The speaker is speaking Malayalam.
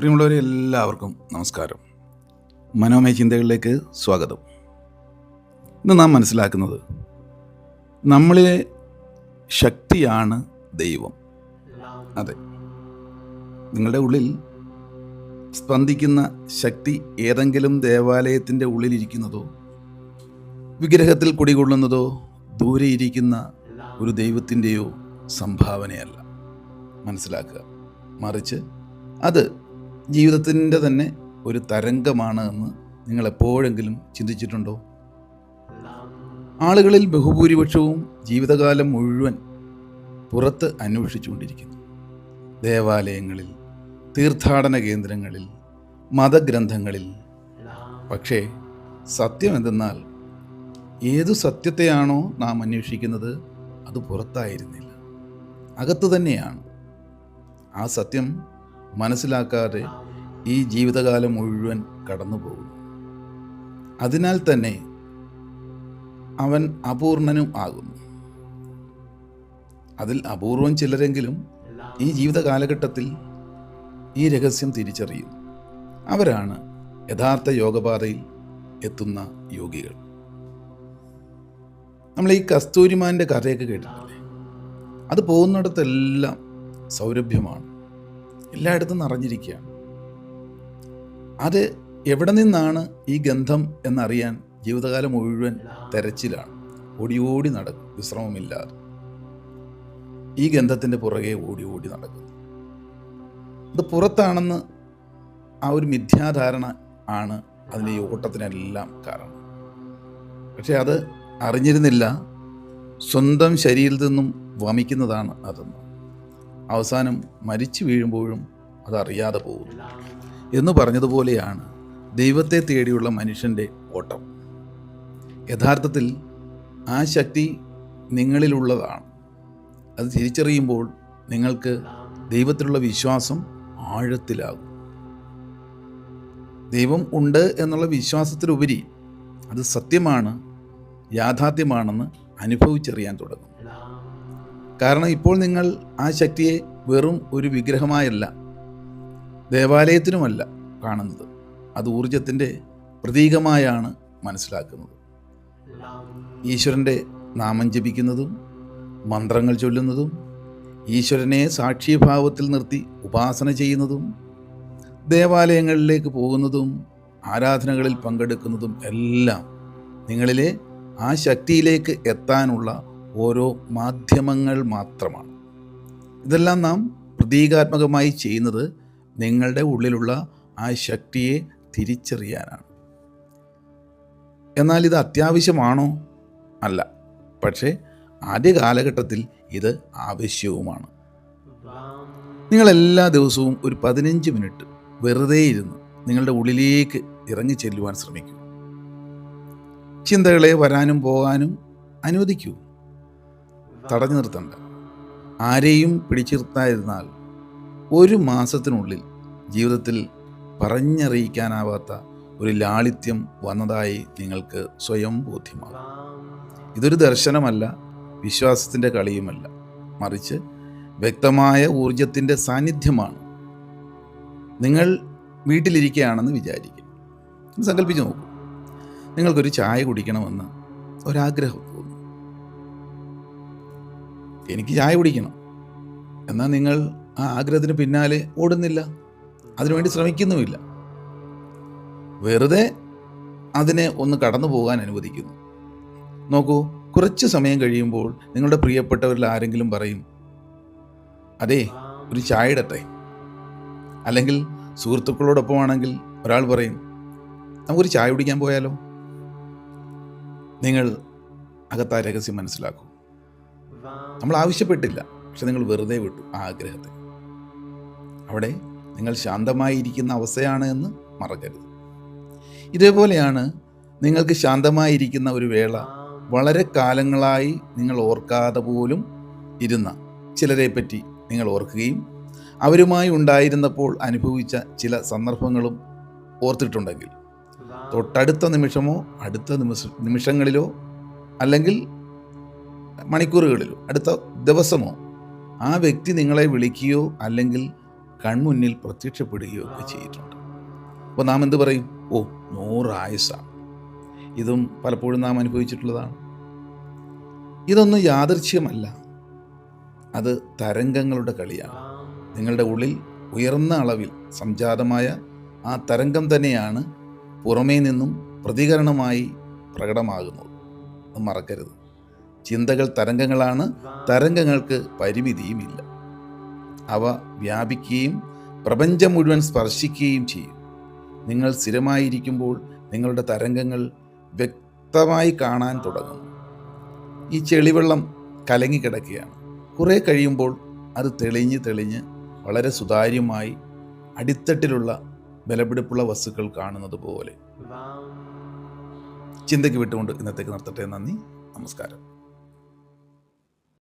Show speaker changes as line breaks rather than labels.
പ്രിയമുള്ളവരെ എല്ലാവർക്കും നമസ്കാരം. മനോമയ ചിന്തകളിലേക്ക് സ്വാഗതം. ഇന്ന് നാം മനസ്സിലാക്കുന്നത് നമ്മളിലെ ശക്തിയാണ് ദൈവം. അതെ. നിങ്ങളുടെ ഉള്ളിൽ സ്പന്ദിക്കുന്ന ശക്തി ഏതെങ്കിലും ദേവാലയത്തിന്റെ ഉള്ളിലിരിക്കുന്നതോ വിഗ്രഹത്തിൽ കുടികൊള്ളുന്നതോ ദൂരെ ഇരിക്കുന്ന ഒരു ദൈവത്തിന്റെയോ സംഭാവനയല്ല. മനസ്സിലാക്കുക. മറിച്ച് അത് ജീവിതത്തിന്റെ തന്നെ ഒരു തരംഗമാണ് എന്ന് നിങ്ങൾ എപ്പോഴെങ്കിലും ചിന്തിച്ചിട്ടുണ്ടോ? ആളുകളിൽ ബഹുഭൂരിപക്ഷവും ജീവിതകാലം മുഴുവൻ പുറത്ത് അന്വേഷിച്ചുകൊണ്ടിരിക്കുന്നു. ദേവാലയങ്ങളിൽ തീർത്ഥാടന കേന്ദ്രങ്ങളിൽ മതഗ്രന്ഥങ്ങളിൽ. പക്ഷേ സത്യം എന്തെന്നാൽ ഏതു സത്യത്തെയാണോ നാം അന്വേഷിക്കുന്നത് അത് പുറത്തായിരുന്നില്ല. അകത്ത് തന്നെയാണ്. ആ സത്യം മനസ്സിലാക്കാതെ ഈ ജീവിതകാലം മുഴുവൻ കടന്നു പോകുന്നു. അതിനാൽ തന്നെ അവൻ അപൂർണനും ആകുന്നു. അതിൽ അപൂർവം ചിലരെങ്കിലും ഈ ജീവിത കാലഘട്ടത്തിൽ ഈ രഹസ്യം തിരിച്ചറിയും. അവരാണ് യഥാർത്ഥ യോഗപാതയിൽ എത്തുന്ന യോഗികൾ. നമ്മൾ ഈ കസ്തൂരിമാന്റെ കഥയൊക്കെ കേട്ടിട്ടില്ലേ? അത് പോകുന്നിടത്തെല്ലാം സൗരഭ്യമാണ്. എല്ലായിടത്തും നിറഞ്ഞിരിക്കുകയാണ് അത് എവിടെ നിന്നാണ് ഈ ഗന്ധം എന്നറിയാൻ ജീവിതകാലം മുഴുവൻ തെരച്ചിലാണ്. ഓടി ഓടി നടക്കും വിശ്രമമില്ലാതെ. ഈ ഗന്ധത്തിന്റെ പുറകെ ഓടി ഓടി നടക്കുന്നു ഇത് പുറത്താണെന്ന് ആ ഒരു മിഥ്യാധാരണ ആണ് അതിന്റെ ഈ ഓട്ടത്തിനെല്ലാം കാരണം. പക്ഷെ അത് അറിഞ്ഞിരുന്നില്ല. സ്വന്തം ശരീരത്തിൽ നിന്നും വമിക്കുന്നതാണ് അതെന്ന്. അവസാനം മരിച്ചു വീഴുമ്പോഴും അതറിയാതെ പോകും എന്ന് പറഞ്ഞതുപോലെയാണ് ദൈവത്തെ തേടിയുള്ള മനുഷ്യന്റെ ഓട്ടം. യഥാർത്ഥത്തിൽ ആ ശക്തി നിങ്ങളിലുള്ളതാണ്. അത് തിരിച്ചറിയുമ്പോൾ നിങ്ങൾക്ക് ദൈവത്തിലുള്ള വിശ്വാസം ആഴത്തിലാകും. ദൈവം ഉണ്ട് എന്നുള്ള വിശ്വാസത്തിലുപരി അത് സത്യമാണ് യാഥാർത്ഥ്യമാണെന്ന് അനുഭവിച്ചറിയാൻ തുടങ്ങും. കാരണം ഇപ്പോൾ നിങ്ങൾ ആ ശക്തിയെ വെറും ഒരു വിഗ്രഹമായല്ല ദേവാലയത്തിനുമല്ല കാണുന്നത്. അത് ഊർജത്തിന്റെ പ്രതീകമായാണ് മനസ്സിലാക്കുന്നത്. ഈശ്വരന്റെ നാമം ജപിക്കുന്നതും മന്ത്രങ്ങൾ ചൊല്ലുന്നതും ഈശ്വരനെ സാക്ഷിഭാവത്തിൽ നിർത്തി ഉപാസന ചെയ്യുന്നതും ദേവാലയങ്ങളിലേക്ക് പോകുന്നതും ആരാധനകളിൽ പങ്കെടുക്കുന്നതും എല്ലാം നിങ്ങളിലെ ആ ശക്തിയിലേക്ക് എത്താനുള്ള ഓരോ മാധ്യമങ്ങൾ മാത്രമാണ്. ഇതെല്ലാം നാം പ്രതീകാത്മകമായി ചെയ്യുന്നത് നിങ്ങളുടെ ഉള്ളിലുള്ള ആ ശക്തിയെ തിരിച്ചറിയാനാണ്. എന്നാൽ ഇത് അത്യാവശ്യമാണോ? അല്ല. പക്ഷേ ആദ്യ കാലഘട്ടത്തിൽ ഇത് ആവശ്യവുമാണ്. നിങ്ങൾ എല്ലാ ദിവസവും ഒരു പതിനഞ്ച് മിനിറ്റ് വെറുതെ ഇരുന്ന് നിങ്ങളുടെ ഉള്ളിലേക്ക് ഇറങ്ങി ചെല്ലുവാൻ ശ്രമിക്കൂ. ചിന്തകളെ വരാനും പോകാനും അനുവദിക്കൂ. തടഞ്ഞു നിർത്തണ്ട. ആരെയും പിടിച്ചു നിർത്താതിരുന്നാൽ ഒരു മാസത്തിനുള്ളിൽ ജീവിതത്തിൽ പറഞ്ഞറിയിക്കാനാവാത്ത ഒരു ലാളിത്യം വന്നതായി നിങ്ങൾക്ക് സ്വയം ബോധ്യമാകും. ഇതൊരു ദർശനമല്ല വിശ്വാസത്തിന്റെ കളിയുമല്ല. മറിച്ച് വ്യക്തമായ ഊർജത്തിന്റെ സാന്നിധ്യമാണ്. നിങ്ങൾ വീട്ടിലിരിക്കുകയാണെന്ന് വിചാരിക്കും ഒന്ന് സങ്കല്പിച്ച് നോക്കൂ. നിങ്ങൾക്കൊരു ചായ കുടിക്കണമെന്ന് ഒരാഗ്രഹം എനിക്ക് ചായ കുടിക്കണം. എന്നാൽ നിങ്ങൾ ആ ആഗ്രഹത്തിന് പിന്നാലെ ഓടുന്നില്ല. അതിനുവേണ്ടി ശ്രമിക്കുന്നുമില്ല. വെറുതെ അതിനെ ഒന്ന് കടന്നു പോകാൻ അനുവദിക്കുന്നു. നോക്കൂ കുറച്ച് സമയം കഴിയുമ്പോൾ നിങ്ങളുടെ പ്രിയപ്പെട്ടവരിൽ ആരെങ്കിലും പറയും അതെ ഒരു ചായ ഇടട്ടെ. അല്ലെങ്കിൽ സുഹൃത്തുക്കളോടൊപ്പമാണെങ്കിൽ ഒരാൾ പറയും നമുക്കൊരു ചായ കുടിക്കാൻ പോയാലോ? നിങ്ങൾ അകത്താ രഹസ്യം മനസ്സിലാക്കൂ. നമ്മൾ ആവശ്യപ്പെട്ടില്ല. പക്ഷെ നിങ്ങൾ വെറുതെ വിട്ടു ആ ആഗ്രഹത്തെ അവിടെ നിങ്ങൾ ശാന്തമായിരിക്കുന്ന അവസ്ഥയാണ് എന്ന് മറക്കരുത്. ഇതേപോലെയാണ് നിങ്ങൾക്ക് ശാന്തമായിരിക്കുന്ന ഒരു വേള വളരെ കാലങ്ങളായി നിങ്ങൾ ഓർക്കാതെ പോലും ഇരുന്ന ചിലരെ പറ്റി നിങ്ങൾ ഓർക്കുകയും അവരുമായി ഉണ്ടായിരുന്നപ്പോൾ അനുഭവിച്ച ചില സന്ദർഭങ്ങളും ഓർത്തിട്ടുണ്ടെങ്കിൽ തൊട്ടടുത്ത നിമിഷമോ അടുത്ത നിമിഷ നിമിഷങ്ങളിലോ അല്ലെങ്കിൽ മണിക്കൂറുകളിലോ അടുത്ത ദിവസമോ ആ വ്യക്തി നിങ്ങളെ വിളിക്കുകയോ അല്ലെങ്കിൽ കൺമുന്നിൽ പ്രത്യക്ഷപ്പെടുകയോ ഒക്കെ ചെയ്തിട്ടുണ്ട്. അപ്പോൾ നാം എന്ത് പറയും? ഓ നൂറായുസാണ്. ഇതും പലപ്പോഴും നാം അനുഭവിച്ചിട്ടുള്ളതാണ്. ഇതൊന്നും യാദൃച്ഛ്യമല്ല അത് തരംഗങ്ങളുടെ കളിയാണ്. നിങ്ങളുടെ ഉള്ളിൽ ഉയർന്ന അളവിൽ സംജാതമായ ആ തരംഗം തന്നെയാണ് പുറമേ നിന്നും പ്രതികരണമായി പ്രകടമാകുന്നത്. അത് മറക്കരുത്. ചിന്തകൾ തരംഗങ്ങളാണ്. തരംഗങ്ങൾക്ക് പരിമിതിയുമില്ല. അവ വ്യാപിക്കുകയും പ്രപഞ്ചം മുഴുവൻ സ്പർശിക്കുകയും ചെയ്യും. നിങ്ങൾ സ്ഥിരമായിരിക്കുമ്പോൾ നിങ്ങളുടെ തരംഗങ്ങൾ വ്യക്തമായി കാണാൻ തുടങ്ങും ഈ ചെളിവെള്ളം കലങ്ങിക്കിടക്കുകയാണ്. കുറേ കഴിയുമ്പോൾ അത് തെളിഞ്ഞ് തെളിഞ്ഞ് വളരെ സുതാര്യമായി അടിത്തട്ടിലുള്ള ബലപിടിപ്പുള്ള വസ്തുക്കൾ കാണുന്നത് പോലെ. ചിന്തയ്ക്ക് വിട്ടുകൊണ്ട് ഇന്നത്തേക്ക് നിർത്തട്ടെ. നന്ദി. നമസ്കാരം.